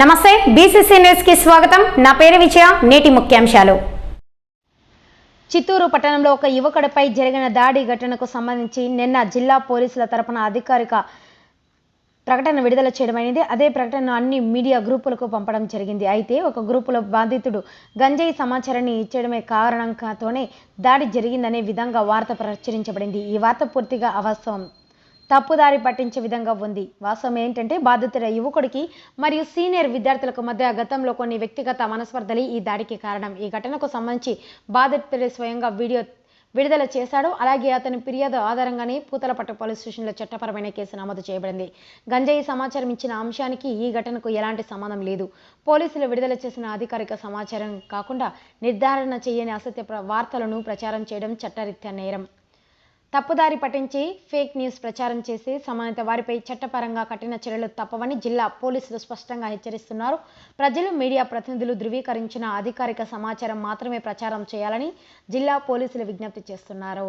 నమస్తే బీసీసీ న్యూస్కి స్వాగతం. నా పేరు విజయ నేటి ముఖ్యాంశాలు. చిత్తూరు పట్టణంలో ఒక యువకుడిపై జరిగిన దాడి ఘటనకు సంబంధించి నిన్న జిల్లా పోలీసుల తరపున అధికారిక ప్రకటన విడుదల చేయడమైనది అదే ప్రకటనను అన్ని మీడియా గ్రూపులకు పంపడం జరిగింది. అయితే ఒక గ్రూపులో బాధితుడు గంజాయి సమాచారాన్ని ఇచ్చడమే కారణంతోనే దాడి జరిగిందనే విధంగా వార్త ప్రచురించబడింది. ఈ వార్త పూర్తిగా అవాస్తవం. తప్పుదారి పట్టించే విధంగా ఉంది. వాస్తవం ఏంటంటే బాధితుల యువకుడికి మరియు సీనియర్ విద్యార్థులకు మధ్య గతంలో కొన్ని వ్యక్తిగత మనస్పర్ధలే ఈ దాడికి కారణం. ఈ ఘటనకు సంబంధించి బాధితుడు స్వయంగా వీడియో విడుదల చేశాడు. అలాగే అతని ఫిర్యాదు ఆధారంగానే పూతలపట్టు పోలీస్ స్టేషన్లో చట్టపరమైన కేసు నమోదు చేయబడింది. గంజాయి సమాచారం ఇచ్చిన అంశానికి ఈ ఘటనకు ఎలాంటి సంబంధం లేదు. పోలీసులు విడుదల చేసిన అధికారిక సమాచారం కాకుండా నిర్ధారణ చేయని అసత్య వార్తలను ప్రచారం చేయడం చట్టరీత్యా నేరం. తప్పుదారి పట్టించి ఫేక్ న్యూస్ ప్రచారం చేసి సంబంధిత వారిపై చట్టపరంగా కఠిన చర్యలు తప్పవని జిల్లా పోలీసులు స్పష్టంగా హెచ్చరిస్తున్నారు. ప్రజలు మీడియా ప్రతినిధులు ధృవీకరించిన అధికారిక సమాచారం మాత్రమే ప్రచారం చేయాలని జిల్లా పోలీసులు విజ్ఞప్తి చేస్తున్నారు.